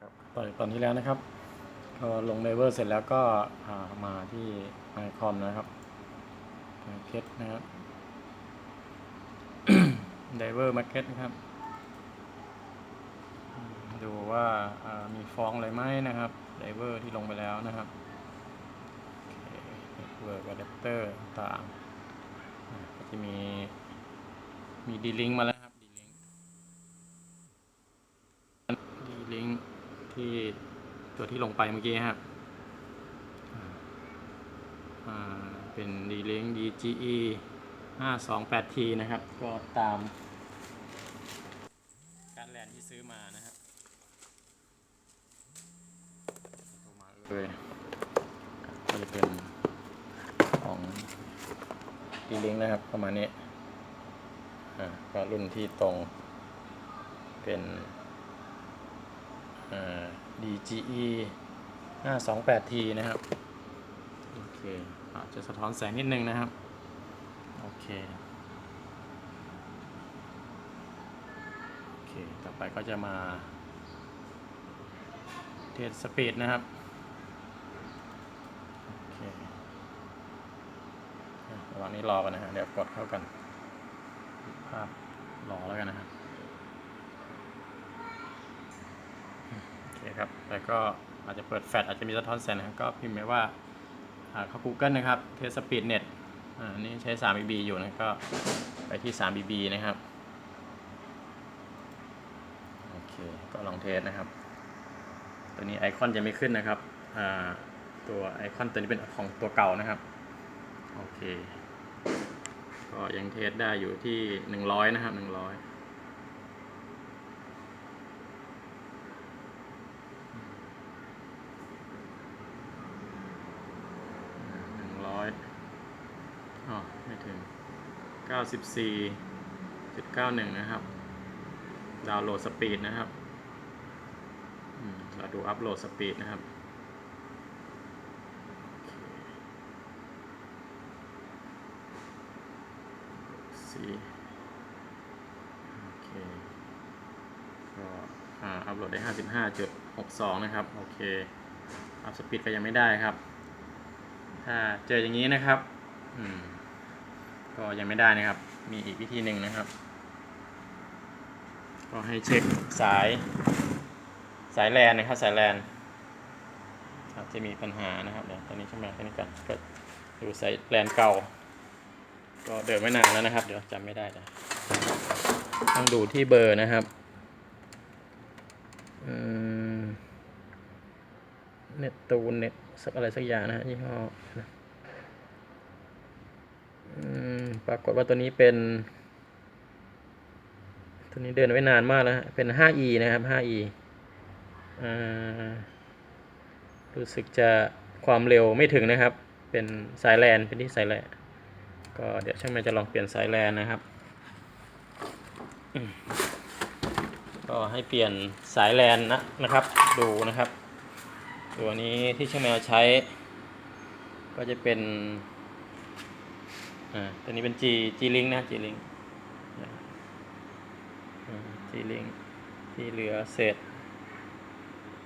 ครับตอนตอนที่แล้วนะครับพอลงไดเวอร์เสร็จแล้วก็ามาที่ไอคอนนะครับมาเก็ตนะครับไดเวอร์มาเก็ตนะครับ ดูว่าามีฟองอะไรไหมนะครับไดเวอร์ที่ลงไปแล้วนะครับเน็ตเวิร์กอะแดปเตอร์ต่างก็จะมีมีดีลิงมาแล้วครับดีลิง ดีลิงก์ ที่ตัวที่ลงไปเมื่อกี้ครับเป็นดีลิง DGE 528T นะครับ ก็ตามการแลนที่ซื้อมานะครับโทรมาเลยก็จะเป็นของดีลิงนะครับ ประมาณนี้อ่าก็รุ่นที่ตรงเป็น DGE 528T นะครับ โอเคอาจจะสะท้อนแสงนิดนึงนะครับ โอเค โอเค ต่อไปก็จะมา เทสสปีดนะครับ โอเคอะระหว่างนี้รอกันนะฮะ เดี๋ยวกดเข้ากัน ภาพรอแล้วกันนะครับ โอเครับ แล้วก็อาจจะเปิดแฟลชอาจจะมีสะท้อนแสงนะครับก็พิมพ์ไว้ว่าเข้า Google นะครับเทสปีดเน็ตอ่านี่ใช้ 3 BB อยู่นะก็ไปที่ 3 BB นะครับโอเคก็ลองเทสนะครับ ตัวนี้ไอคอนจะไม่ขึ้นนะครับอ่าตัวไอคอนตัวนี้เป็นของตัวเก่านะครับโอเคก็ยังเทสได้อยู่ที่ 100 นะครับ 100 หนึ่งร้ อยอ๋อไม่ถึงเก้าสิบสี่จุดเก้าหนึ่งนะครับ ดาวน์โหลดสปีดนะครับมเราดูอัพโหลดสปีดนะครับสี่โอเค ก็อ่าอัพโหลดได้ห้าสิบห้าจุดหกสองนะครับ โอเค อัพสปีดก็ยังไม่ได้ครับ ถ้าเจออย่างนี้นะครับก็ยังไม่ได้นะครับ มีอีกวิธีหนึ่งนะครับ ก็ให้เช็คสายสายแลนนะครับสายแลนอาจจะมีปัญหานะครับเดี๋ยวตอนนี้ใช่ไหมตอนนี้กันก็ดูสายแลนเก่า ก็เดินไม่นานแล้วนะครับ เดี๋ยวจำไม่ได้นะต้องดูที่เบอร์นะครับอืม เน็ตตูนเน็ตสักอะไรสักอย่างนะฮะยี่ห้ออืมปรากฏว่าตัวนี้เป็น ตัวนี้เดินไว้นานมากแล้วเป็น 5e นะครับ 5e อ่ารู้สึกจะความเร็วไม่ถึงนะครับ เป็นสายแลนเป็นที่สายแลนก็เดี๋ยวช่างมันจะลองเปลี่ยนสายแลนนะครับ ก็ให้เปลี่ยนสายแลนนะนะครับ ดูนะครับ ตัวนี้ที่ช่างแมวใช้ ก็จะเป็นอ่าตัวนี้เป็น G G Link นะ G Link G Link ที่เหลือเศษ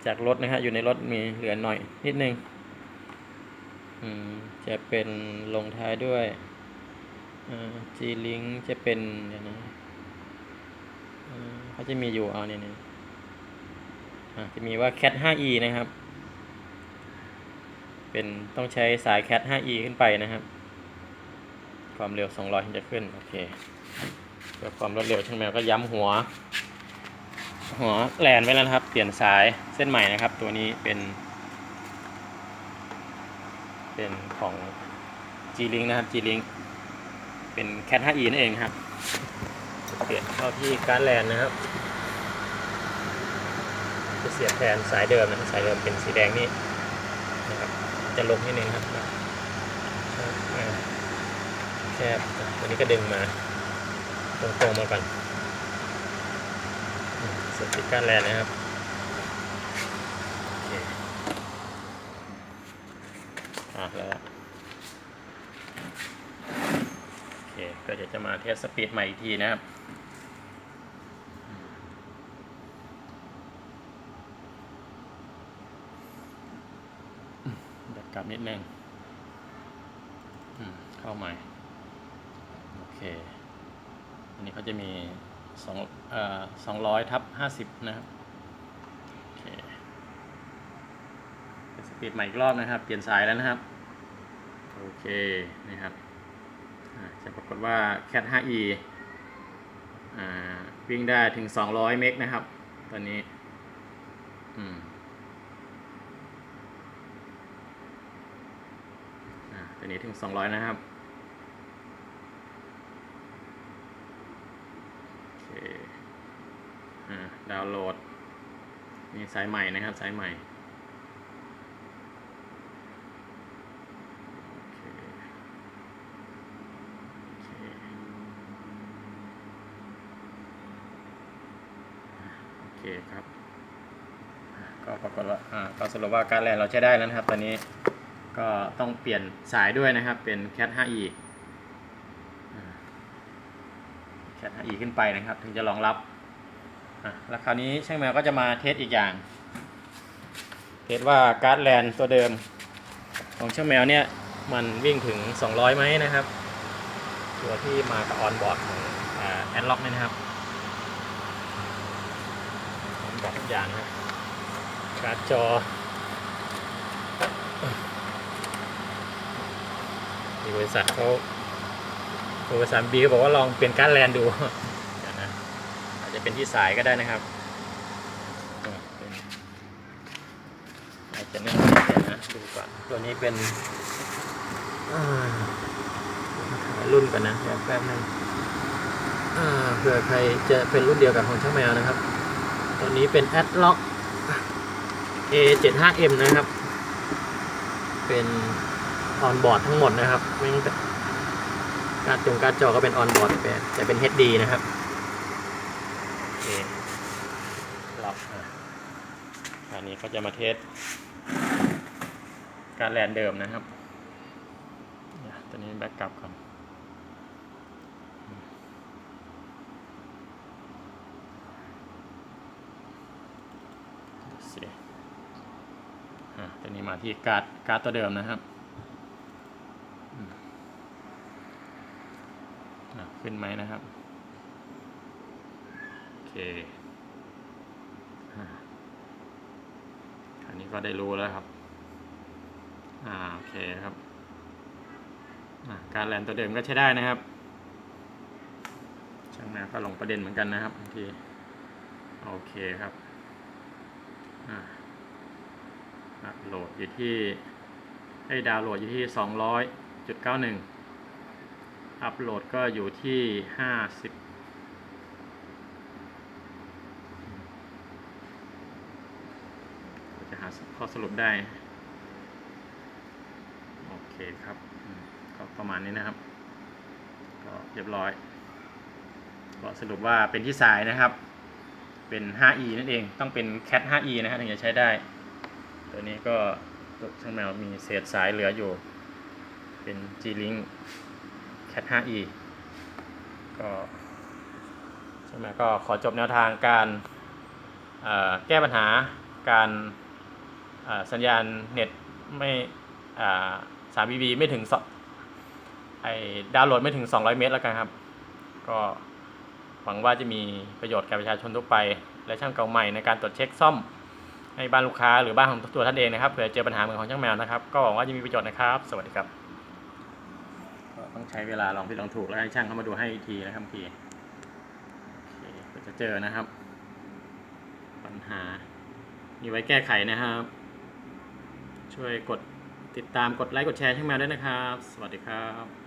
จากรถนะฮะ อยู่ในรถมีเหลือหน่อยนิดนึงอืมจะเป็นลงท้ายด้วยอ่า G Link จะเป็นเดี๋ยวนะอ่าเขาจะมีอยู่เอาเนี่ยนี่ยอ่าจะมีว่า Cat 5e นะครับ เป็นต้องใช้สาย Cat 5e ขึ้นไปนะครับ ความเร็ว 200ถึงจะขึ้น โอเคเพื่อความรวดเร็วช่างแมวก็ย้ำหัว หัวแลนไว้แล้วนะครับ เปลี่ยนสายเส้นใหม่นะครับ ตัวนี้เป็น เป็นของ G-Link นะครับ G-Link เป็น Cat 5e นั่นเองครับเปลี่ยนเข้าที่การแลนนะครับจะเสียบแทนสายเดิมนะสายเดิมเป็นสีแดงนี่ จะลงนิดนึงครับแคบตัวนี้ก็ดึงมา ตรงๆมาก่อนสติก้านแลนนะครับโอเคอะแล้วโอเคก็เดี๋ยวจะมาเทสสปีดใหม่อีกทีนะครับ กลับนิดนึงเข้าใหม่ โอเค อันนี้เขาจะมีสองเอ่อสองร้อยทับห้าสิบนะครับ โอเคเป็นสปีดใหม่อีกรอบนะครับ เปลี่ยนสายแล้วนะครับ โอเค นี่ครับ จะปรากฏว่า Cat 5e อ่าวิ่งได้ถึง 200 เมกนะครับ ตอนนี้ อืมอ่า ตัวนี้ถึง 200 นะครับโอเคอดาวน์โหลดมีสายใหม่นะครับสายใหม่โอเคครับก็ปรากฏว่าอ่าก็สรุปว่าการแลนเราใช้ได้แล้วนะครับตอนนี้ ก็ต้องเปลี่ยนสายด้วยนะครับ เป็น Cat 5e Cat 5e ขึ้นไปนะครับ ถึงจะรองรับ แล้วคราวนี้ช่างแมวก็จะมาเทสอีกอย่าง เทสว่าการ์ดแลนตัวเดิม ของช่างแมวเนี่ยมันวิ่งถึง 200 ไหมนะครับ ตัวที่มากับออนบอร์ดของแอนล็อกเนี่ยนะครับผมบอกทุกอย่างนะการ์ดจอ บริษัทเขาบริษัทบีเขาบอกว่าลองเปลี่ยนการ์ดแลนดูนะอาจจะเป็นที่สายก็ได้นะครับอาจจะนั่นเดี๋ยวนะดูก่อนตัวนี้เป็นรุ่นกันนะแป๊บนึงอ่าเผื่อใครจะเป็นรุ่นเดียวกับของช่างแมวนะครับ ตัวนี้เป็น a d l o c k A75M นะครับ เป็น ออนบอร์ดทั้งหมดนะครับ ไม่ต้แต่การ์ดจงการจอก็เป็นออนบอร์ดแต่แต่เป็น HD นะครับโอเคล็อกอันนี้ก็จะมาเทสการแลนเดิมนะครับตัวนี้แบ็กกลับก่อนดูสิอะตัวนี้มาที่การ์ดการ์ดตัวเดิมนะครับอืมอะ ขึ้นไหมนะครับ โอเคอันนี้ก็ได้รู้แล้วครับ อ่าโอเคครับ การแลนตัวเดิมก็ใช้ได้นะครับ ช่างแมวก็ลงประเด็นเหมือนกันนะครับบางทีโอเคครับอ่าอัพโหลดอยู่ที่ให้ดาวน์โหลดอยู่ที่ 200.91 อัพโหลดก็อยู่ที่50จะหาข้อสรุปได้ โอเคครับ ก็ประมาณนี้นะครับ ก็เรียบร้อย ก็สรุปว่าเป็นที่สายนะครับ เป็น 5e นั่นเอง ต้องเป็น cat 5e นะฮะถึงจะใช้ได้ ตัวนี้ก็ตัวช่างแมวมีเศษสายเหลืออยู่ เป็น G-Link cat 5e ก็ใช่างแมก็ขอจบแนวทางการแก้ปัญหาการสัญญาณเน็ตไม่ 3BB ไม่ถึงไอดาวน์โหลดไม่ถึง 200 เมตรแล้วกันครับ ก็หวังว่าจะมีประโยชน์แก่ประชาชนทั่วไป และช่างเก่าใหม่ในการตรวจเช็คซ่อมให้บ้านลูกค้าหรือบ้านของตัวท่านเองนะครับเผื่อเจอปัญหาเหมือนของช่างแมวนะครับ ก็หวังว่าจะมีประโยชน์นะครับ สวัสดีครับ ก็ต้องใช้เวลาลองผิดลองถูกแล้วให้ช่างเข้ามาดูให้อีกทีนะครับทีโอเคก็จะเจอนะครับ ปัญหามีไว้แก้ไขนะครับ ช่วยกดติดตามกดไลค์กดแชร์ช่างแมวด้วยนะครับ สวัสดีครับ